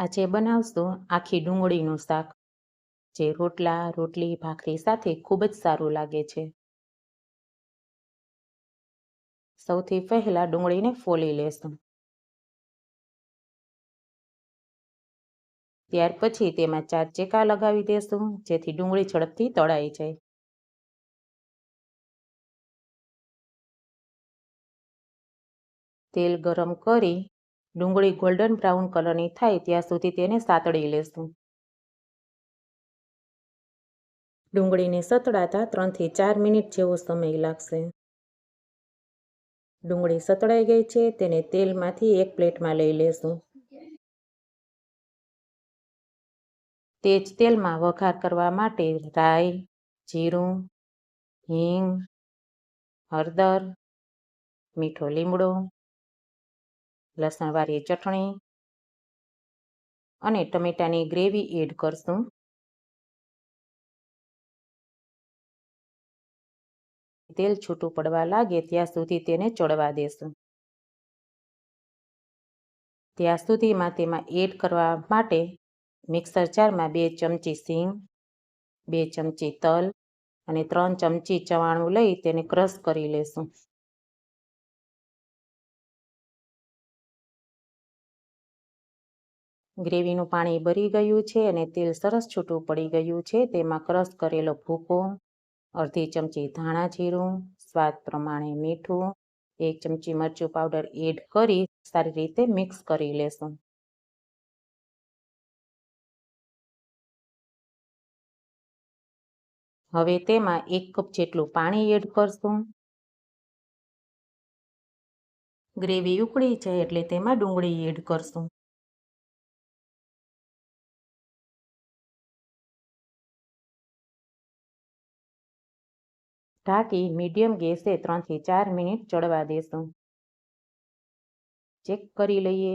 આજે બનાવશું, આખી ડુંગળીનું શાક, જે રોટલા, રોટલી, ભાખરી સાથે ખૂબ જ સારું લાગે છે. સૌથી પહેલા ડુંગળીને ફોલી લેશું. ત્યાર પછી તેમાં ચાર ચેકા લગાવી દેશું, જેથી ડુંગળી ઝડપથી તળાઈ જાય. તેલ ગરમ કરી ડુંગળી ગોલ્ડન બ્રાઉન કલરની થાય ત્યાં સુધી તેને સાતળી લેશું. ડુંગળીને સતળાતા ત્રણથી ચાર મિનિટ જેવો સમય લાગશે. ડુંગળી સતળાઈ ગઈ છે તેને તેલમાંથી એક પ્લેટમાં લઈ લેશું. તે જ તેલમાં વઘાર કરવા માટે રાઈ, જીરું, હિંગ, હળદર, મીઠો લીમડો લસણવાળી ચટણી અને ટમેટાની ગ્રેવી એડ કરશું. તેલ છૂટું પડવા લાગે ત્યાં સુધી તેને ચડવા દેશું. ત્યાં સુધીમાં તેમાં એડ કરવા માટે મિક્સર જારમાં બે ચમચી સિંગ બે ચમચી તલ અને ત્રણ ચમચી ચવાણું લઈ તેને ક્રશ કરી લેશું. ગ્રેવીનું પાણી બરી ગયું છે અને તેલ સરસ છૂટું પડી ગયું છે. તેમાં ક્રશ કરેલો ભૂકો, અડધી ચમચી ધાણા જીરું, સ્વાદ પ્રમાણે મીઠું, એક ચમચી મરચું પાવડર એડ કરી સારી રીતે મિક્સ કરી લેશું. હવે તેમાં એક કપ જેટલું પાણી એડ કરશું. ગ્રેવી ઉકળી જાય એટલે તેમાં ડુંગળી એડ કરશું. ઢાંકી મીડિયમ ગેસે ત્રણથી ચાર મિનિટ ચડવા દેશું ચેક કરી લઈએ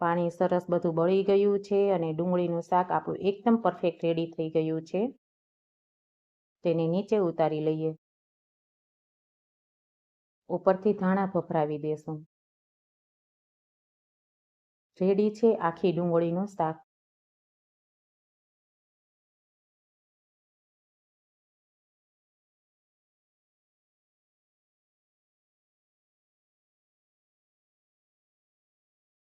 પાણી સરસ બધું બળી ગયું છે અને ડુંગળીનું શાક આપણું એકદમ પરફેક્ટ રેડી થઈ ગયું છે. તેને નીચે ઉતારી લઈએ. ઉપરથી ધાણા ભભરાવી દેશું રેડી છે આખી ડુંગળીનું શાક.